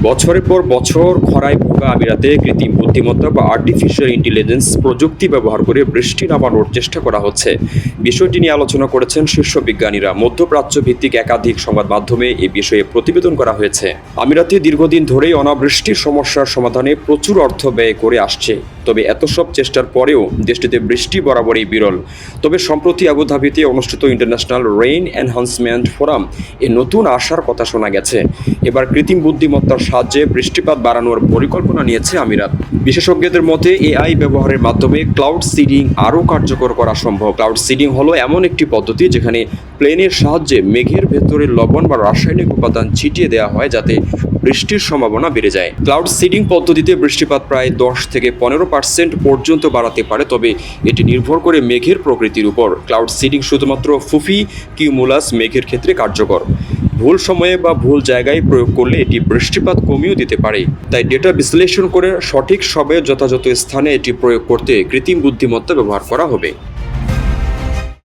বছরের পর বছর খরায় ভোগা আমিরাতে কৃত্রিম বুদ্ধিমত্তা বা আর্টিফিশিয়াল ইন্টেলিজেন্স প্রযুক্তি ব্যবহার করে বৃষ্টি নামানোর চেষ্টা করা হচ্ছে। বিষয়টি নিয়ে আলোচনা করেছেন শীর্ষ বিজ্ঞানীরা। মধ্যপ্রাচ্য ভিত্তিক একাধিক সংবাদ মাধ্যমে এ বিষয়ে প্রতিবেদন করা হয়েছে। আমিরাতে দীর্ঘদিন ধরেই অনাবৃষ্টির সমস্যার সমাধানে প্রচুর অর্থ ব্যয় করে আসছে। তবে এত সব চেষ্টার পরেও দেশটিতে বৃষ্টি বরাবরই বিরল। তবে সম্প্রতি আবুধাবিতে অনুষ্ঠিত ইন্টারন্যাশনাল রেইন এনহান্সমেন্ট ফোরাম এ নতুন আশার কথা শোনা গেছে। এবার কৃত্রিম বুদ্ধিমত্তার সাহায্যে বৃষ্টিপাত বাড়ানোর পরিকল্পনা নিয়েছে আমিরাত। বিশেষজ্ঞদের মতে, এআই ব্যবহারের মাধ্যমে ক্লাউড সিডিং আরও কার্যকর করা সম্ভব। ক্লাউড সিডিং হলো এমন একটি পদ্ধতি যেখানে প্লেনের সাহায্যে মেঘের ভেতরে লবণ বা রাসায়নিক উপাদান ছিটিয়ে দেওয়া হয় যাতে বৃষ্টির সম্ভাবনা বেড়ে যায়। ক্লাউড সিডিং পদ্ধতিতে বৃষ্টিপাত প্রায় দশ থেকে পনেরো পার্সেন্ট পর্যন্ত বাড়াতে পারে, তবে এটি নির্ভর করে মেঘের প্রকৃতির উপর। ক্লাউড সিডিং শুধুমাত্র ফুফি কিউমুলাস মেঘের ক্ষেত্রে কার্যকর। ভুল সময়ে বা ভুল জায়গায় প্রয়োগ করলে এটি বৃষ্টিপাত কমিয়েও দিতে পারে। তাই ডেটা বিশ্লেষণ করে সঠিক সময়ে যথাযথ স্থানে এটি প্রয়োগ করতে কৃত্রিম বুদ্ধিমত্তা ব্যবহার করা হবে।